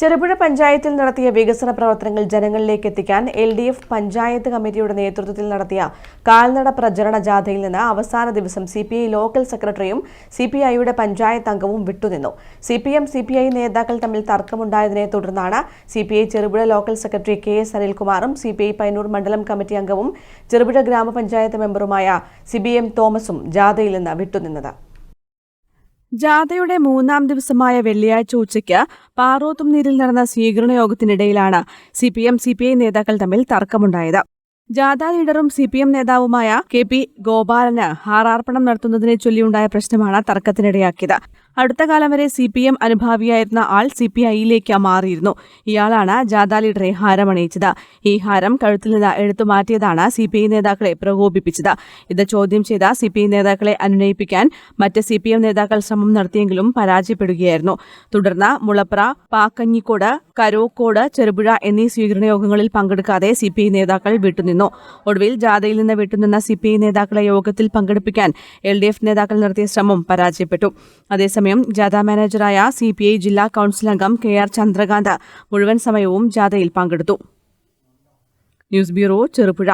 ചെറുപുഴ പഞ്ചായത്തിൽ നടത്തിയ വികസന പ്രവർത്തനങ്ങൾ ജനങ്ങളിലേക്ക് എത്തിക്കാൻ എൽ ഡി എഫ് പഞ്ചായത്ത് കമ്മിറ്റിയുടെ നേതൃത്വത്തിൽ നടത്തിയ കാൽനട പ്രചരണ ജാഥയിൽ നിന്ന് അവസാന ദിവസം സി പി ഐ ലോക്കൽ സെക്രട്ടറിയും സി പി ഐയുടെ പഞ്ചായത്ത് അംഗവും വിട്ടുനിന്നു. C P M C P I നേതാക്കൾ തമ്മിൽ തർക്കമുണ്ടായതിനെ തുടർന്നാണ് C P I Cherupuzha local secretary K S അനിൽകുമാറും C P I Payyanur മണ്ഡലം കമ്മിറ്റി അംഗവും ചെറുപുഴ ഗ്രാമപഞ്ചായത്ത് മെമ്പറുമായ സി ബി എം തോമസും ജാഥയിൽ നിന്ന് വിട്ടുനിന്നത്. ജാഥയുടെ മൂന്നാം ദിവസമായ വെള്ളിയാഴ്ച ഉച്ചയ്ക്ക് പാറോത്തുംനീരിൽ നടന്ന സ്വീകരണ യോഗത്തിനിടയിലാണ് C P M C P I നേതാക്കൾ തമ്മിൽ തർക്കമുണ്ടായത്. ജാഥ ലീഡറും സി പി എം നേതാവുമായ കെ പി ഗോപാലന് ഹാറാർപ്പണം നടത്തുന്നതിനെ ചൊല്ലിയുണ്ടായ പ്രശ്നമാണ് തർക്കത്തിനിടയാക്കിയത്. അടുത്ത കാലം വരെ സി പി എം അനുഭാവിയായിരുന്ന ആൾ സി പി ഐയിലേക്ക് മാറിയിരുന്നു. ഇയാളാണ് ജാഥ ലീഡറെ ഹാരമണിയിച്ചത്. ഈ ഹാരം കഴുത്തിൽ നിന്ന് എടുത്തു മാറ്റിയതാണ് സി പി ഐ നേതാക്കളെ പ്രകോപിപ്പിച്ചത്. ഇത് ചോദ്യം ചെയ്ത സി പി ഐ നേതാക്കളെ അനുനയിപ്പിക്കാൻ മറ്റ് സി പി എം നേതാക്കൾ ശ്രമം നടത്തിയെങ്കിലും പരാജയപ്പെടുകയായിരുന്നു. തുടർന്ന് മുളപ്ര പാക്കഞ്ഞിക്കോട് കരോക്കോട് ചെറുപുഴ എന്നീ സ്വീകരണ യോഗങ്ങളിൽ പങ്കെടുക്കാതെ സി പി ഐ നേതാക്കൾ വിട്ടുനിന്നു. ഒടുവിൽ ജാഥയിൽ നിന്ന് വിട്ടുനിന്ന സി പി ഐ നേതാക്കളെ യോഗത്തിൽ പങ്കെടുപ്പിക്കാൻ എൽ ഡി എഫ് നേതാക്കൾ നടത്തിയ ശ്രമം പരാജയപ്പെട്ടു. അതേസമയം ജാഥ മാനേജറായ സി പി ഐ ജില്ലാ കൌൺസിൽ അംഗം കെ ആർ ചന്ദ്രകാന്ത് മുഴുവൻ സമയവും ജാഥയിൽ പങ്കെടുത്തു. News bureau Cherupuzha.